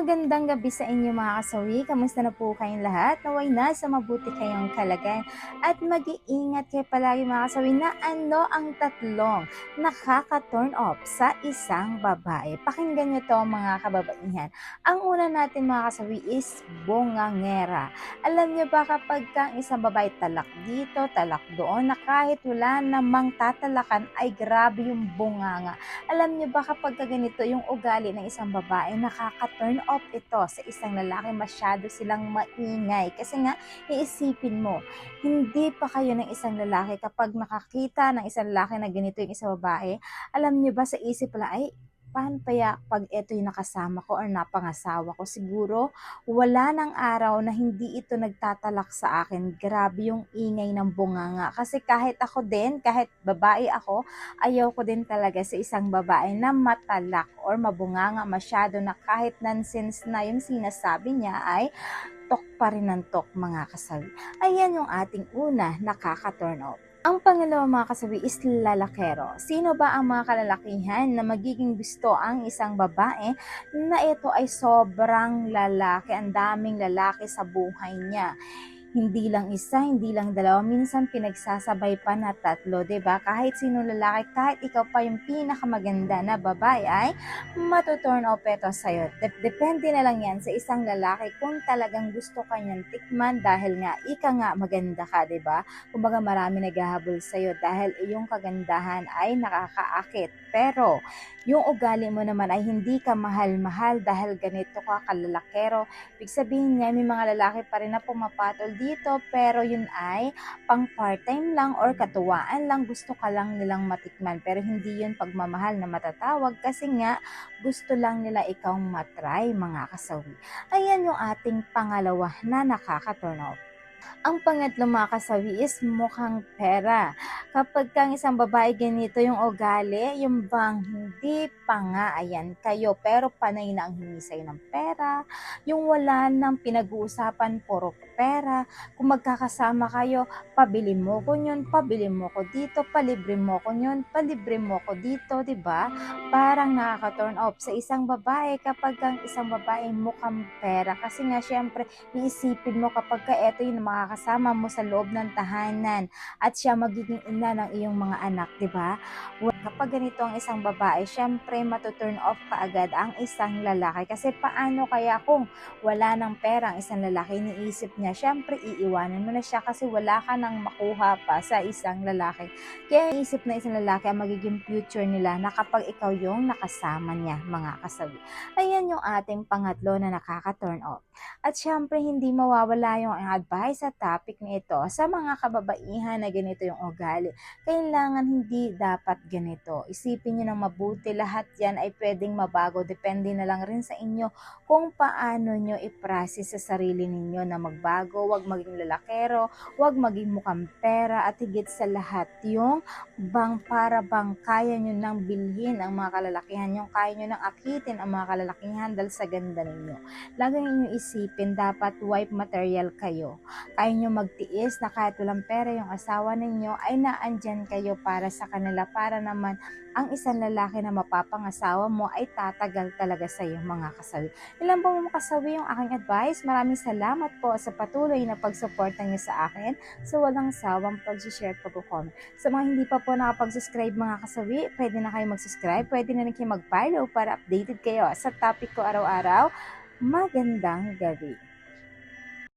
magandang gabi sa inyo mga kasawi. Kamusta na po kayong lahat? Naway na sa mabuti kayong kalagayan. At mag-iingat kayo palagi mga kasawi na ano ang tatlong nakaka-turn off sa isang babae. Pakinggan nyo to mga kababaihan. Ang una natin mga kasawi is bongangera. Alam nyo ba kapag ka ang isang babae talak dito, talak doon, na kahit wala namang tatalakan ay grabe yung bunganga. Alam nyo ba kapag ka ganito yung ugali ng isang babae, nakaka-turn off ito sa isang lalaki, masyado silang maingay. Kasi nga, iisipin mo, hindi pa kayo ng isang lalaki kapag nakakita ng isang lalaki na ganito yung isang babae, alam nyo ba sa isip pala, ay, paano kaya pag ito yung nakasama ko or napangasawa ko? Siguro, wala ng araw na hindi ito nagtatalak sa akin. Grabe yung ingay ng bunganga. Kasi kahit ako din, kahit babae ako, ayaw ko din talaga sa isang babae na matalak or mabunganga masyado na kahit nonsense na yung sinasabi niya ay tok pa rin ng tok mga kasawi. Ayan yung ating una nakaka-turn off. Ang pangalawa mga kasabi is lalakero. Sino ba ang mga kalalakihan na magiging gusto ang isang babae na ito ay sobrang lalaki, ang daming lalaki sa buhay niya? Hindi lang isa, hindi lang dalawa, minsan pinagsasabay pa na tatlo, ba? Kahit sino lalaki, kahit ikaw pa yung pinakamaganda na babae ay matuturn off ito sa'yo. Dep- Depende na lang yan sa isang lalaki kung talagang gusto ka niyang tikman dahil nga ika nga maganda ka, ba? Kumbaga marami naghahabol sa'yo dahil iyong kagandahan ay nakakaakit. Pero yung ugali mo naman ay hindi ka mahal-mahal dahil ganito ka kalalakero. Ibig sabihin niya, may mga lalaki pa rin na pumapatol dito pero yun ay pang part-time lang or katuwaan lang. Gusto ka lang nilang matikman pero hindi yun pagmamahal na matatawag kasi nga gusto lang nila ikaw matry mga kasawi. Ayan yung ating pangalawa na nakaka-turn off. Ang pangatlo mga kasawi is mukhang pera. Kapag kang isang babae ganito yung ugali, yung bang hindi pa nga ayan kayo pero panay na ang hingi sa'yo ng pera, yung wala nang pinag-uusapan puro pera, kung magkakasama kayo, pabili mo ko yun, pabili mo ko dito, palibre mo ko yun, palibre mo ko dito, 'di ba? Parang nakaka-turn off sa isang babae kapag ang isang babae mukhang pera kasi nga syempre iisipin mo kapag ka eto yung makakasama mo sa loob ng tahanan at siya magiging ina ng iyong mga anak, di ba? Kapag ganito ang isang babae, syempre matuturn off ka agad ang isang lalaki. Kasi paano kaya kung wala ng pera ang isang lalaki, iniisip niya, syempre iiwanan mo na siya kasi wala ka nang makuha pa sa isang lalaki. Kaya iisip na isang lalaki ang magiging future nila na kapag ikaw yung nakasama niya, mga kasabi. Ayan yung ating pangatlo na nakaka-turn off. At syempre, hindi mawawala yung advice sa topic na ito sa mga kababaihan na ganito yung ugali. Kailangan hindi dapat ganito. Isipin nyo ng mabuti, lahat yan ay pwedeng mabago. Depende na lang rin sa inyo kung paano nyo i-process sa sarili ninyo na magbago, wag maging lalakero, wag maging mukhang pera, at higit sa lahat yung bang para bang kaya nyo nang bilhin ang mga kalalakihan, yung kaya nyo nang akitin ang mga kalalakihan dahil sa ganda ninyo. Lagi ninyo isipin, dapat wife material kayo. Kaya nyo magtiis na kahit walang pera yung asawa ninyo, ay naandyan kayo para sa kanila, para naman ang isang lalaki na mapapangasawa mo ay tatagal talaga sa iyo mga kasawi. Ilan po mga kasawi yung aking advice. Maraming salamat po sa patuloy na pagsuporta niyo sa akin sa walang sawang pag-share at pag-comment. Sa mga hindi pa po nakapag-subscribe mga kasawi, pwede na kayo mag-subscribe, pwede na rin kayo mag-follow para updated kayo sa topic ko araw-araw. Magandang gabi.